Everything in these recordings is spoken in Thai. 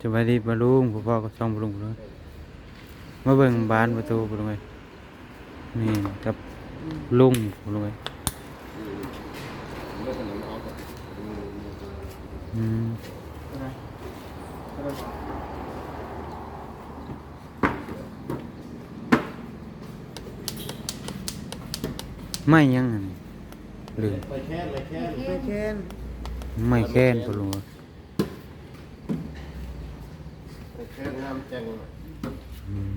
จะไปดีปลาลุงพ่อพ่อก็ช่องปลาลุงเลยมาเบิ่งบานประตูปลาลุงเลยนี่กับลุงปลาลุงเลยเมื่อถนนออกอืมไม่ยังอันนี้ลืมไปแค่ไปแค่ไปแค้นไม่แค้นปลาลุง เอ้ยไปแค่งามแจง อืม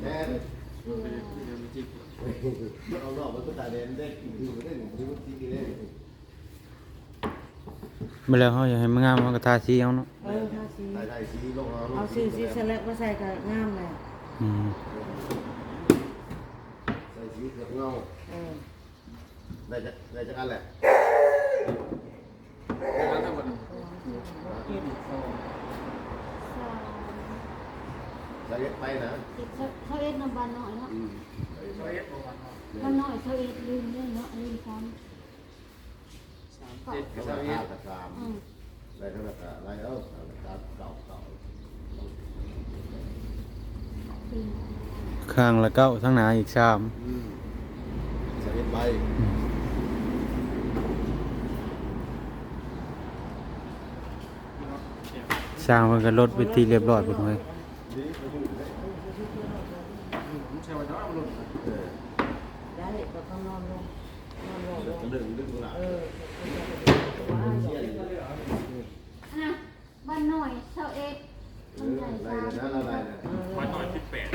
แค่เลยเอารอบมันก็ตาแดงได้ดูได้หนึ่งดูที่กี่ได้ เมื่อแล้วเขาอยากให้มันงามมันก็ทาสีเอาเนาะเออทาสีตายได้สีลงเอาเอาสีสีสลักมาใส่กับงามเลยอืมใส่สีเกือบเงาเออได้จะได้จะกันแหละเก็บใส่ไปนะเขาเอ็ดน้ำบานหน่อยเนาะอื มบานหน่อยเขาเอ็ดลืมเรื่องเนาะลืมซ้เจ็ดกับสามกับสามำอืมได้เท่ากับอะไรเออเก่าเก่าเก่าปีข้างละเก้าทั้งหนาอีกสามอืมใส่ไปสร้างมันก็ลดไปที่เรียบร้อยไปเลยเออ ได้ก็ต้องนอนลงนอนลงเจะดึงดึงหลังเอออะบ้านหน่อยเขาเอ็ดเอมันอใหญ่ได้ซ้เลยนะอะไรนะวันหน่อยสิบแปด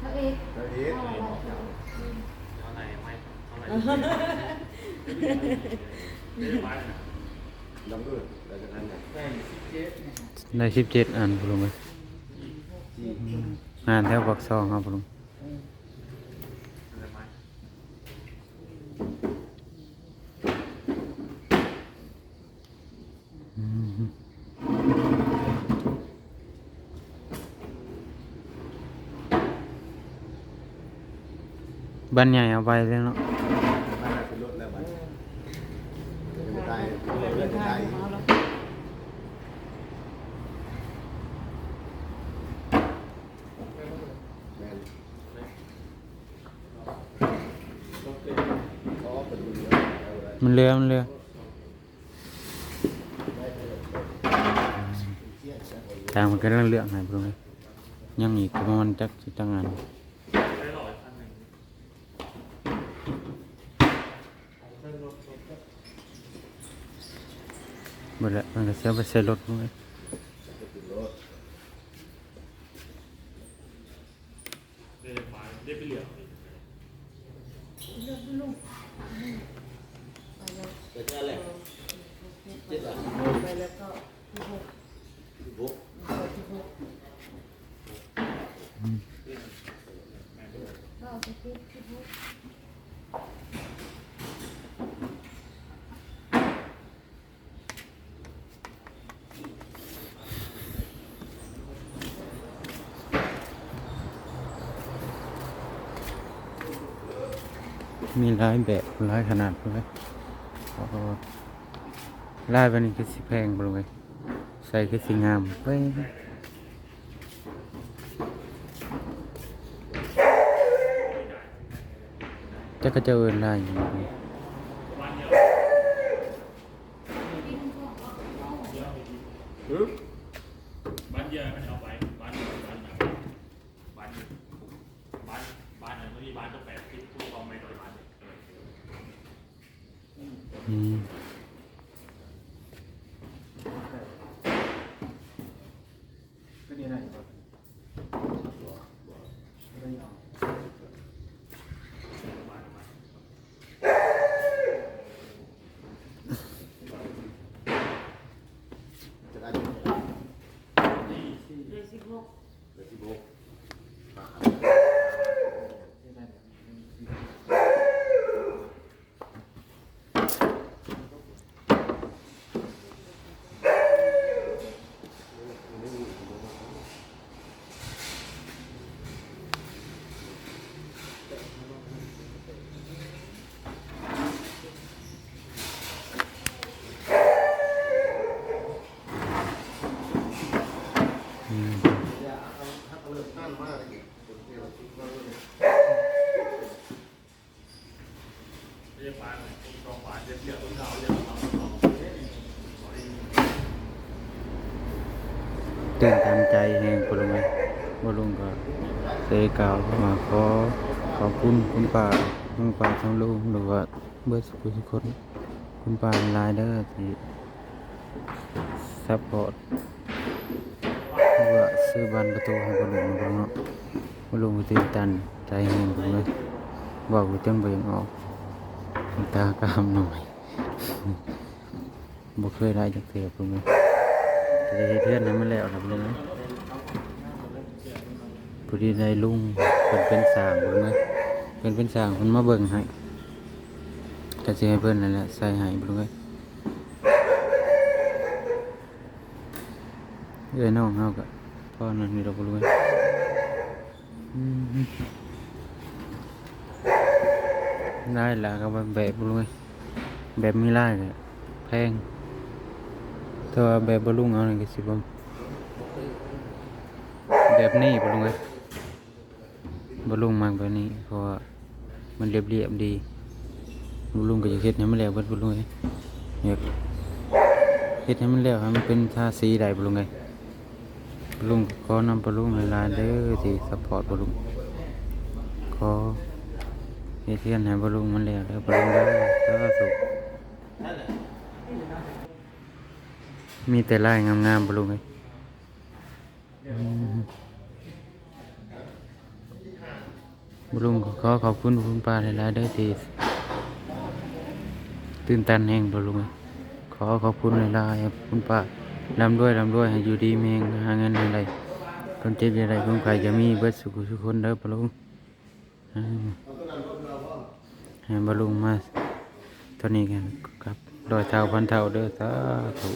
เขาเอ็ดได้เฮ็ดเท่าไหร่ไม่เท่าไหร่ไม่ได้ไปนะลำด้วยได้จะกันไงได้สิบเจ็ดอันปลุงเลยงานแถวปักซองครับปลุง อะไรไหม บ้านใหญ่เอาไปเลยเนาะมาได้เป็นรถแล้วมันจะไม่ได้เดิไม่นได้ทางเอาแล้วแม่นอ๋อเป็นเรือเอาไว้มันเรือมันเรือทางมันก็เรื่องเรื่องไงปลุงเลยยังอีกประมาณจักสิตั้งงาน ได้หล่อพันหนึ่ง ห มดล้วมันก็เสียไปใส่รถมึงเลยไปเหลืองแต่แค่แหละเจ็ดอะไปแล้วก็ที่หกบุ๊กที่หกเอาไปคิดคิดว่า มีหลายแบบหลายขนาดเลยลายแบบนี้คือสิแพงไปเลยใส่คือสิงามไปจะกระเจินลายอย่างนี้ ตื่นตันใจแห่งปลุงเลยบ่ลุงก็เสยกล่าวเข้ามาขอขอบคุณคุณป้าคุณป้าทั้งลุงหรือว่าเบิดสุขทุกคนคุณป้าลายเด้อที่ซัพพอร์ตหรือว่าซื้อบานประตูให้บ่ลุงบ่ลุงเนาะบ่ลุงตื่นตันใจแห่งปลุงเลยบอกอยู่จังบ่ยงออกตากามหน่อยบ่เคยได้จักเทื่อปลุงเลย เฮ็ดเทื่อนให้มันแล้วล่ะปลุงเอ้ยพอดีได้ลุงเพิ่นเป็นสางปลุงเอ้ยเพิ่นเป็นสางเพิ่นมาเบิ่งให้ก็สิให้เพิ่อนนั่นแหละใส่ให้ปลุงเอ้เอ้ยน้องเฮาก็พ่อนั่นนี่ดอกปลุงเอ้ยได้ละก็ว่าแบบปลุงเอ้ยแบบมีลายก็แพง แต่ว่าแบบบ่ลุงเอานี่ก็สิบ่แบบนี้บ่ลุงเอ้ยบ่ลุงมักแบบนี้เพราะว่ามันเรียบๆดีบ่ลุงก็อยากเฮ็ดให้มันแล้วเบิดบ่ลุงเอ้ยากเฮ็ดให้มันแล้วให้มันเป็นทาสีได้บ่ลุงเอ้ยบ่ลุงก็ขอนำบ่ลุงหลายๆเด้อที่ซัพพอร์ตบ่ลุงขอเฮ็ดเฮือนให้บ่ลุงมันแล้วเด้อบ่ลุงเด้อสาธุ มีแต่ลายงามๆบลุงเลยบลุงก็ขอขอบคุณคุณป้าหลายๆเด้อที่ตื่นตันแห่งบลุงเอ้ยขอขอบคุณหลายๆคุณป้าร่ำรวยร่ำรวยให้อยู่ดีมีเงหาเงินอะไรคนเจ็บอะไรคนไข้จะมีเบิดสุขทุกคนเด้อบลุงให้บลุงมาเท่านี้กันครับรอยเท้าพันเท้าเด้อสาธุ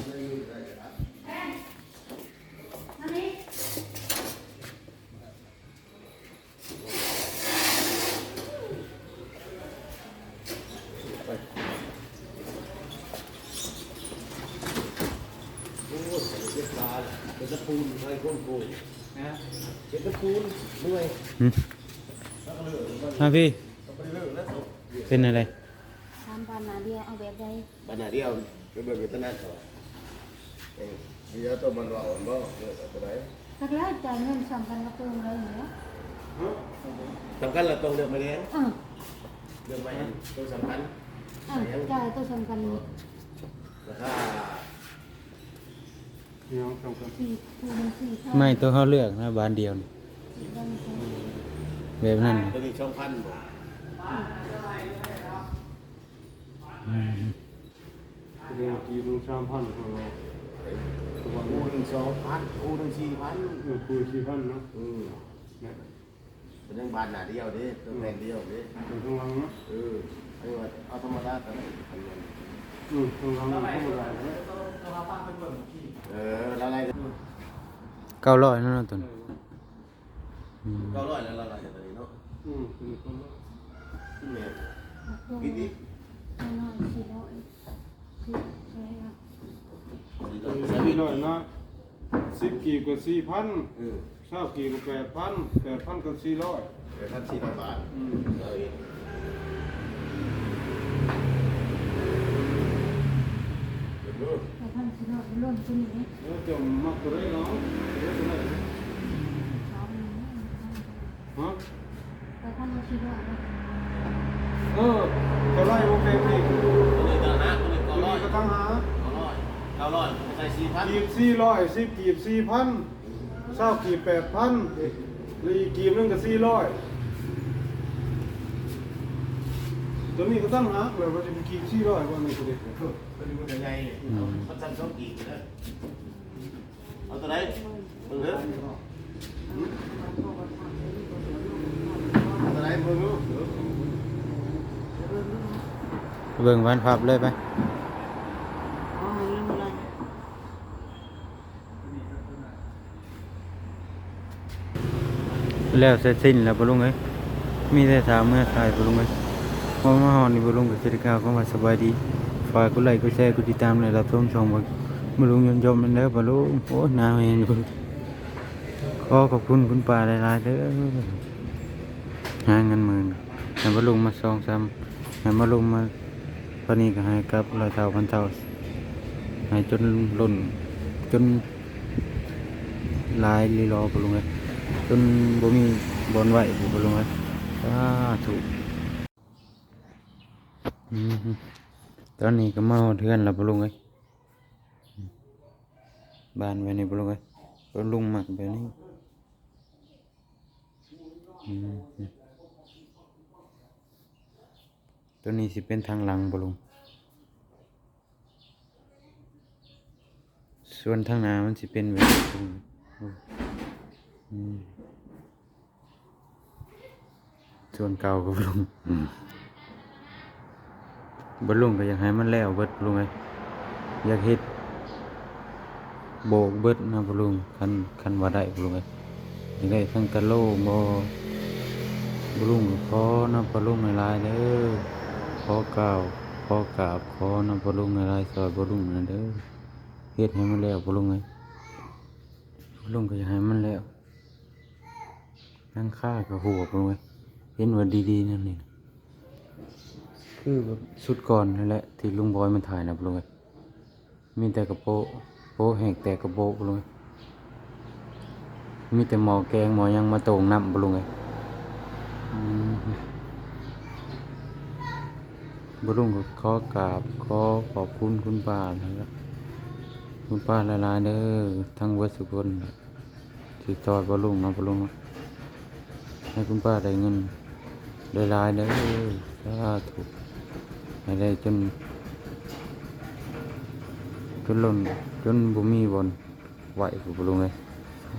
เป็นตะปูนให้คนโกงเป็นตะปูนด้วยหึมาพี่เป็นอะไรทำปานนาเดียเอาแบบใดบรรณาเดียวไปเบิกกันตั้งนานก่อนเอ้ยเดี๋ยวตัวมันว่าอ่อนบ่เลิกเอาตัวไหนสักแล้วจ่ายเงินสำคัญกระปุกเลยเหรอสำคัญเราต้องเลือกมาเรียนอะเลือกมาเรียนตัวสำคัญอะจ่ายตัวสำคัญราคา สี่คูณสี่เท่าไม่ตัวเขาเลือกนะบานเดียวนี่แบบนั้นน่ะตัวนี้ช่องพันบ่อืมเรียกกี่ลุงสามพันของเราอูหนึ่งสองพันอูหนึ่งสี่พันเออคุยสี่พันเนาะอืมเนี่ยเป็นยังบานหนาเดียวเด้ตัวแผ่นเดียวเด้เป็นข้างหลังเนาะเออไอ้ว่าเอาธรรมดาแต่ไม่ทำเงินอืมข้างหลังมันธรรมดาเลย เออละลายเก้าร้อยนั่นนะตัวนี้อืมเก้าร้อยแล้วละลายจากตัวนี้เนาะอืมเป็นคนละขึ้นเมตรลงกินดิน้อยสี่ร้อยคือใช่ไหมสี่ร้อยนะสิบกีบก็สี่พันเออเช้ากีบก็แปดพันแปดพันก็สี่ร้อย เดี๋ยวท่านสี่ร้อยบาทอืม เออ แต่พันสี่ร้อยร่วมตัวนี้แล้จะมักตัวได้เนาะตัวได้สองฮะแต่พันสี่ร้อยเออตัวไล่โอเคอีกตัวนี้ต่างหากตัวนี้ก้าวร้อยก็ตั้งหาก้าร้อยเก้าร้อยใส่สี่พันกีบสี่ร้อยสิบกีบสี่พันเช้ากีบแปดพันลีกีบนึงก็สี่ร้อย ตัวนี้ก็ตั้งหาเลยว่าจะเป็นกีบสี่ร้อยวันนี้ก็ได้ตัวนี้มันจะใหญ่เนี่ยมันสั่นสองกี่เลยเอาตัวไหนมึงเถอะเอตัวไหนมึงรู้เบิ่งวันพับเลยไปอ๋อยังไงแล้วเสร็จสิ้นแล้วบลุงเอ้ยมีแต่ถามเมื่อถ่ายบลุงเอ้ย พอมาหอนนี่บุลุงกับสิริกาก็มาสบายดีฝากกูไลค์กูแชร์กูติดตามเลยรับชมช่องบ่บลุงยนต์ยมมันเด้อบลุงโอ้หนาวเห็นบลุงขอขอบคุณคุณป้าหลายๆเด้อหาเงินหมื่นให้บุลุงมาสองสามให้บุลุงมาตอนนี้ก็ให้กับรอยเท่าพันเท่าให้จนหล่นจนลายลีรอบ่ลุงเอ้ยจนบ่มีบอลไหวบ่ลุงเอ้ยสาธุอืมฮึ ตอนนี้ก็มาเทือนแล้วบ่ลุงเอ้ยบานไว้นี่บ่ลุงเอ้ยก็ลุงมักแบบนี้ตัวนี้สิเป็นทางหลังบ่ลุงส่วนทางหน้ามันสิเป็นแบบนี้ส่วนเก่าก็บ่ลุง บ่ลุงก็อยากให้มันแล้วเบิดลุงไออยากเฮ็ดโบกเบิดนะบ่ลุงคันคันว่าได้บ่ลุงไอยอยากได้ทั้งกะโลบบ่ลุงก็ขอนะบ่ลุงหลายเด้อขอกล่าวขอกราบขอนะบ่ลุงหลายๆซอยบ่ลุงนั่นเด้อเฮ็ดให้มันแล้วบ่ลุงเอ้ยบ่ลุงก็อยากให้มันแล้วนั่งค่ากับหัวบ่ลุงเอ้ยเห็นว่าดีๆนั่นนี่ คือแบบสุดก่อนนั่นแหละที่ลุงบอยมันถ่ายนะบลุงเอ้ยมีแต่กระโปะโปะแหกแต่กระโปะบลุงเอ้ยมีแต่หมอแกงหมอยังมาโต่งน้ำบลุงเอ้ยอืมบ่ลุงก็ขอกราบขอขอบคุณคุณป้านะครับคุณป้าละลายเด้อทั้งเวสุคนที่ตอดบลุงนะบลุงนะให้คุณป้าได้เงินได้ลายเด้อสาธุ ให้ได้จน จนล้นจนบ่มีบอนไหวกับบอลุงเลย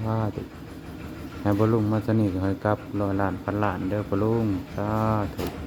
สาธุให้บอลุงมาสนิทให้กลับร้อยล้านพันล้านเด้อบอลุงสาธุ